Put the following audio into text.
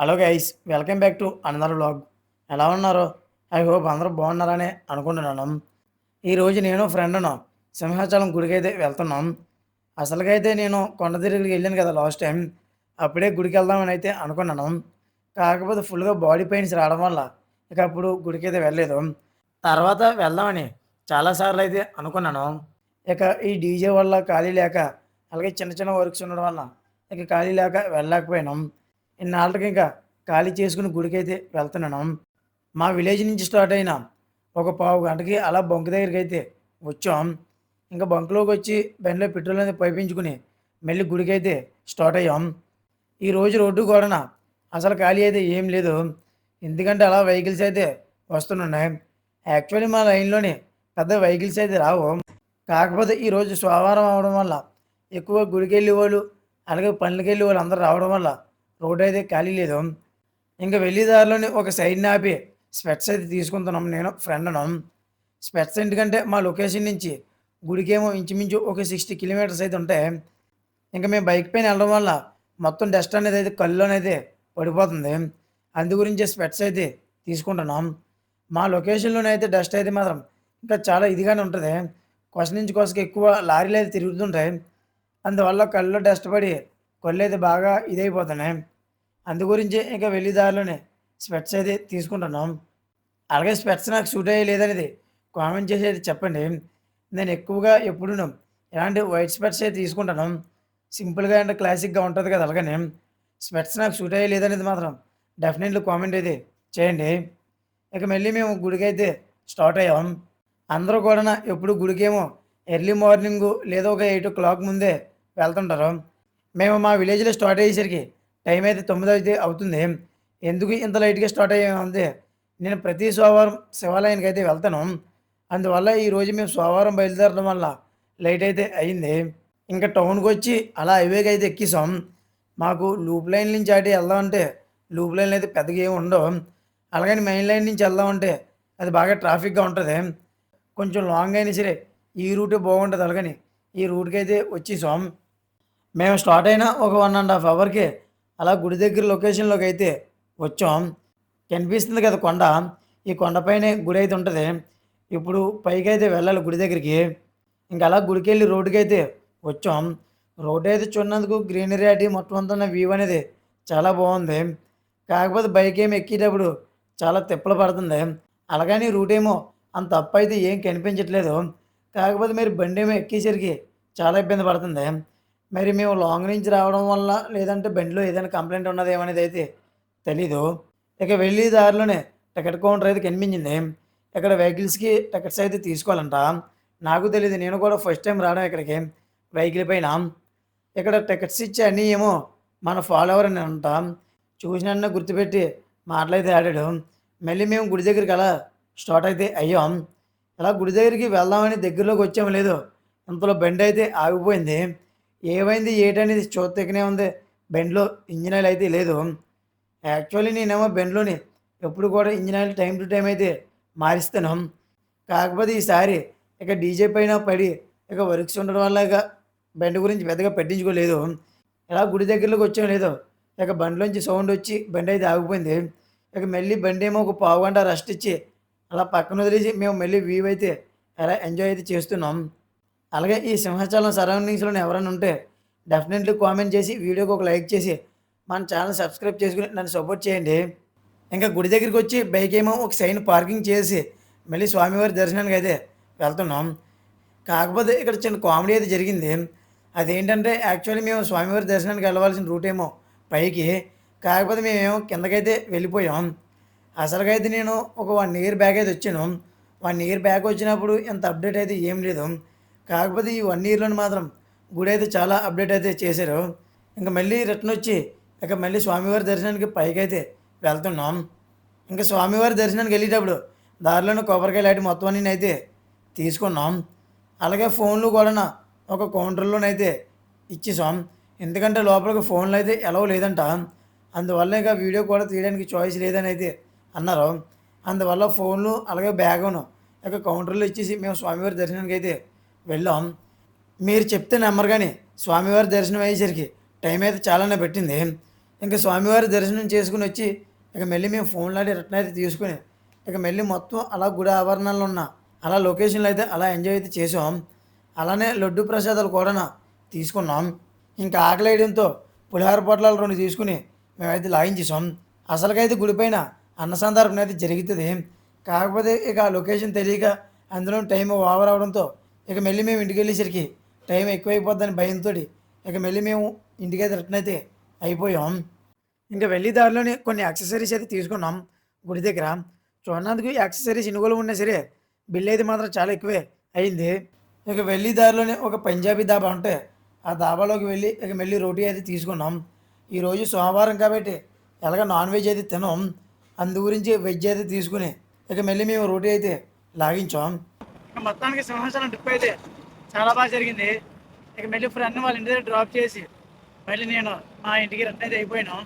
Hello guys welcome back to another blog ఎలా ఉన్నారు? I hope అందరూ బాగున్నారని అనుకుంటున్నాను. ఈరోజు నేను ఫ్రెండ్ను సింహాచలం గుడికి అయితే వెళ్తున్నాం. అసలుకైతే నేను కొండ వెళ్ళాను కదా లాస్ట్ టైం అప్పుడే గుడికి వెళ్దామని అయితే అనుకున్నాను. కాకపోతే ఫుల్గా బాడీ పెయిన్స్ రావడం వల్ల ఇక అప్పుడు గుడికి అయితే వెళ్ళలేదు. తర్వాత వెళ్దామని చాలాసార్లు అయితే అనుకున్నాను. ఇక ఈ డీజే వల్ల ఖాళీ లేక అలాగే చిన్న చిన్న వర్క్స్ ఉండడం వల్ల ఇక ఖాళీ లేక వెళ్ళలేకపోయినాం. ఇన్నాళ్ళకి ఇంకా ఖాళీ చేసుకుని గుడికి అయితే వెళ్తున్నాను. మా విలేజ్ నుంచి స్టార్ట్ అయిన ఒక పావు గంటకి అలా బొంక దగ్గరికి అయితే వచ్చాం. ఇంకా బంకులోకి వచ్చి బండిలో పెట్రోల్ అనేది పైపించుకుని మళ్ళీ గుడికి అయితే స్టార్ట్ అయ్యాం. ఈ రోజు రోడ్డు కూడా అసలు ఖాళీ అయితే ఏం లేదు. ఎందుకంటే అలా వెహికల్స్ అయితే వస్తున్నాయి. యాక్చువల్లీ మా లైన్లోని పెద్ద వెహికల్స్ అయితే రావు. కాకపోతే ఈరోజు సోమవారం అవడం వల్ల ఎక్కువ గుడికి వెళ్ళే వాళ్ళు అలాగే పనులకి వెళ్ళే వాళ్ళు అందరూ రావడం వల్ల రోడ్ అయితే ఖాళీ లేదు. ఇంకా వెళ్ళే దారిలోని ఒక సైడ్ని ఆపి స్పెట్స్ అయితే తీసుకుంటున్నాం నేను ఫ్రెండ్ను. స్పెట్స్ ఎందుకంటే మా లొకేషన్ నుంచి గుడికేమో ఇంచుమించు ఒక సిక్స్టీ కిలోమీటర్స్ అయితే ఉంటాయి. ఇంకా మేము బైక్ పైన వెళ్ళడం వల్ల మొత్తం డస్ట్ అనేది అయితే కళ్ళునైతే పడిపోతుంది. అందు గురించి స్పెట్స్ అయితే తీసుకుంటున్నాం. మా లొకేషన్లోనైతే డస్ట్ అయితే మాత్రం ఇంకా చాలా ఇదిగానే ఉంటుంది. కొస నుంచి కొసకి ఎక్కువ లారీలు అయితే తిరుగుతుంటాయి. అందువల్ల కళ్ళు డస్ట్ పడి కళ్ళు అయితే బాగా ఇదైపోతున్నాయి. అందు గురించి ఇంకా వెళ్ళి దారిలోనే స్పెట్స్ అయితే తీసుకుంటున్నాం. అలాగే స్పెట్స్ నాకు సూట్ అయ్యే లేదనేది కామెంట్ చేసి అయితే చెప్పండి. నేను ఎక్కువగా ఎప్పుడు ఎలాంటి వైట్ స్పెట్స్ అయితే తీసుకుంటాను. సింపుల్గా అండ్ క్లాసిక్గా ఉంటుంది కదా అలాగనే. స్పెట్స్ నాకు సూట్ అయ్యే లేదనేది మాత్రం డెఫినెట్లీ కామెంట్ అయితే చేయండి. ఇక మళ్ళీ మేము గుడికి అయితే స్టార్ట్ అయ్యాం. అందరూ కూడా ఎప్పుడు గుడికేమో ఎర్లీ మార్నింగ్ లేదా ఒక ఎయిట్ ఓ క్లాక్ ముందే వెళ్తుంటారు. మేము మా విలేజ్లో స్టార్ట్ అయ్యేసరికి టైం అయితే తొమ్మిది అయితే అవుతుంది. ఎందుకు ఇంత లైట్గా స్టార్ట్ అయ్యామంటే నేను ప్రతి సోమవారం శివాలయానికి అయితే వెళ్తాను. అందువల్ల ఈరోజు మేము సోమవారం బయలుదేరడం వల్ల లైట్ అయితే అయింది. ఇంకా టౌన్కి వచ్చి అలా హైవేకి అయితే ఎక్కిసాం. మాకు లూప్ లైన్ నుంచి అటు వెళ్దామంటే లూప్ లైన్ అయితే పెద్దగా ఏమి ఉండవు. అలాగని మెయిన్ లైన్ నుంచి వెళ్దామంటే అది బాగా ట్రాఫిక్గా ఉంటుంది. కొంచెం లాంగ్ అయినా సరే ఈ రూటే బాగుంటుంది అలాగని ఈ రూట్కి అయితే వచ్చేసాం. మేము స్టార్ట్ అయిన ఒక వన్ అండ్ హాఫ్ అవర్కి అలా గుడి దగ్గర లొకేషన్లోకి అయితే వచ్చాం. కనిపిస్తుంది కదా కొండ. ఈ కొండపైనే గుడి అయితే ఉంటుంది. ఇప్పుడు పైకి అయితే వెళ్ళాలి గుడి దగ్గరికి. ఇంకా అలా గుడికి వెళ్ళి రోడ్డుకి అయితే వచ్చాం. రోడ్ అయితే చూడనందుకు గ్రీనరీ అటు మొత్తం అంతా ఉన్న వ్యూ అనేది చాలా బాగుంది. కాకపోతే బైక్ ఏమి ఎక్కేటప్పుడు చాలా తిప్పలు పడుతుంది. అలాగని రూట్ ఏమో అంత అప్ అయితే ఏం కనిపించట్లేదు. కాకపోతే మీరు బండి ఏమో ఎక్కేసరికి చాలా ఇబ్బంది పడుతుంది. మరి మేము లాంగ్ నుంచి రావడం వల్ల లేదంటే బండిలో ఏదైనా కంప్లైంట్ ఉన్నది ఏమనేది అయితే తెలీదు. ఇక వెళ్ళే దారిలోనే టికెట్ కౌంటర్ అయితే కనిపించింది. ఇక్కడ వెహికల్స్కి టికెట్స్ అయితే తీసుకోవాలంట. నాకు తెలియదు నేను కూడా ఫస్ట్ టైం రావడం ఇక్కడికి వెహికల్ పైన. ఇక్కడ టికెట్స్ ఇచ్చే అన్నీ ఏమో మన ఫాలోవర్ అని అంటాం. చూసిన గుర్తుపెట్టి మాటలైతే ఆడాడు. మళ్ళీ మేము గుడి దగ్గరికి అలా స్టార్ట్ అయితే అయ్యాం. ఇలా గుడి దగ్గరికి వెళ్దామని దగ్గరలోకి వచ్చాము లేదు ఇంతలో బండి అయితే ఆగిపోయింది. ఏమైంది? ఏటనేది చూత్తెక్కనే ఉంది. బెండ్లో ఇంజిన్ ఆయిల్ అయితే లేదు. యాక్చువల్లీ నేనేమో బెండ్లోని ఎప్పుడు కూడా engine oil time to time అయితే మారిస్తాను. కాకపోతే ఈసారి ఇక డీజే పైన పడి ఇక వర్క్స్ ఉండడం వల్ల ఇక బెండ్ గురించి పెద్దగా పట్టించుకోలేదు. ఇలా గుడి దగ్గరలోకి వచ్చాం లేదు ఇక బండిలోంచి సౌండ్ వచ్చి బండి అయితే ఆగిపోయింది. ఇక మళ్ళీ బండి ఏమో ఒక పావు గంట రెస్ట్ ఇచ్చి అలా పక్కన వదిలేసి మేము మళ్ళీ వ్యూ అయితే అలా ఎంజాయ్ అయితే చేస్తున్నాం. అలాగే ఈ సింహాచలం సరౌండింగ్స్లోనే ఎవరైనా ఉంటే డెఫినెట్లీ కామెంట్ చేసి వీడియోకి ఒక లైక్ చేసి మన ఛానల్ సబ్స్క్రైబ్ చేసుకుని నన్ను సపోర్ట్ చేయండి. ఇంకా గుడి దగ్గరికి వచ్చి బైక్ ఏమో ఒక సైన్ పార్కింగ్ చేసి మళ్ళీ స్వామివారి దర్శనానికి అయితే వెళ్తున్నాం. కాకపోతే ఇక్కడ చిన్న కామెడీ అయితే జరిగింది. అదేంటంటే యాక్చువల్లీ మేము స్వామివారి దర్శనానికి వెళ్ళవలసిన రూట్ ఏమో పైకి. కాకపోతే మేమేమో కిందకైతే వెళ్ళిపోయాం. అసలుగా అయితే నేను ఒక వన్ ఇయర్ బ్యాక్ అయితే వచ్చాను. వన్ ఇయర్ బ్యాక్ వచ్చినప్పుడు ఎంత అప్డేట్ అయితే ఏం లేదు. కాకపోతే ఈ వన్ ఇయర్లో మాత్రం గుడి అయితే చాలా అప్డేట్ అయితే చేశారు. ఇంకా మళ్ళీ రిటర్న్ వచ్చి ఇక మళ్ళీ స్వామివారి దర్శనానికి పైకి అయితే వెళ్తున్నాం. ఇంకా స్వామివారి దర్శనానికి వెళ్ళేటప్పుడు దారిలోనే కొబ్బరికాయ లాంటి మొత్తం అన్ని అయితే తీసుకున్నాం. అలాగే ఫోన్లు కూడా ఒక కౌంటర్లోనైతే ఇచ్చేసాం. ఎందుకంటే లోపలికి ఫోన్లు అయితే ఎలవ్ లేదంట. అందువల్ల ఇంకా వీడియో కూడా తీయడానికి చాయిస్ లేదని అయితే అన్నారు. అందువల్ల ఫోన్లు అలాగే బ్యాగును ఇక కౌంటర్లో ఇచ్చేసి మేము స్వామివారి దర్శనానికి అయితే వెళ్ళాం. మీరు చెప్తే నమ్మరు కానీ స్వామివారి దర్శనం అయ్యేసరికి టైం అయితే చాలానే పెట్టింది. ఇంకా స్వామివారి దర్శనం చేసుకుని వచ్చి ఇక మళ్ళీ మేము ఫోన్లాడి రిటర్న్ అయితే తీసుకుని ఇక మళ్ళీ మొత్తం అలా గుడి ఆభరణాలు ఉన్న అలా లొకేషన్లు అయితే అలా ఎంజాయ్ అయితే చేసాం. అలానే లడ్డు ప్రసాదాలు కూడా తీసుకున్నాం. ఇంకా ఆకలి వేయడంతో పులిహార పొట్లాలు రెండు తీసుకుని మేమైతే లాగించేసాం అసలుకైతే గుడిపైన అన్నసందర్భం అయితే జరుగుతుంది. కాకపోతే ఇక ఆ లొకేషన్ తెలియక అందులో టైం ఓవర్ అవడంతో ఇక మళ్ళీ మేము ఇంటికి వెళ్ళేసరికి టైం ఎక్కువైపోద్దని భయంతో ఇక మళ్ళీ మేము ఇంటికి అయితే రిటర్న్ అయితే అయిపోయాం. ఇంకా వెళ్ళి దారిలోనే కొన్ని యాక్సెసరీస్ అయితే తీసుకున్నాం గుడి దగ్గర. చూడడానికి యాక్సెసరీస్ ఇనుగోలు ఉన్నా సరే బిల్ అయితే మాత్రం చాలా ఎక్కువే అయింది. ఇక వెళ్ళి దారిలోనే ఒక పంజాబీ దాబా ఉంటే ఆ దాబాలోకి వెళ్ళి ఇక మళ్ళీ రోటీ అయితే తీసుకున్నాం. ఈరోజు సోమవారం కాబట్టి ఎలాగ నాన్ వెజ్ అయితే తినం అందు గురించి వెజ్ అయితే తీసుకుని ఇక మళ్ళీ మేము రోటీ అయితే లాగించాం. ఇక మొత్తానికి సింహాచలం ట్రిప్ అయితే చాలా బాగా జరిగింది. ఇక మళ్ళీ ఫ్రెండ్ వాళ్ళ ఇంటి దగ్గర డ్రాప్ చేసి మళ్ళీ నేను మా ఇంటికి రిటర్న్ అయితే అయిపోయాను.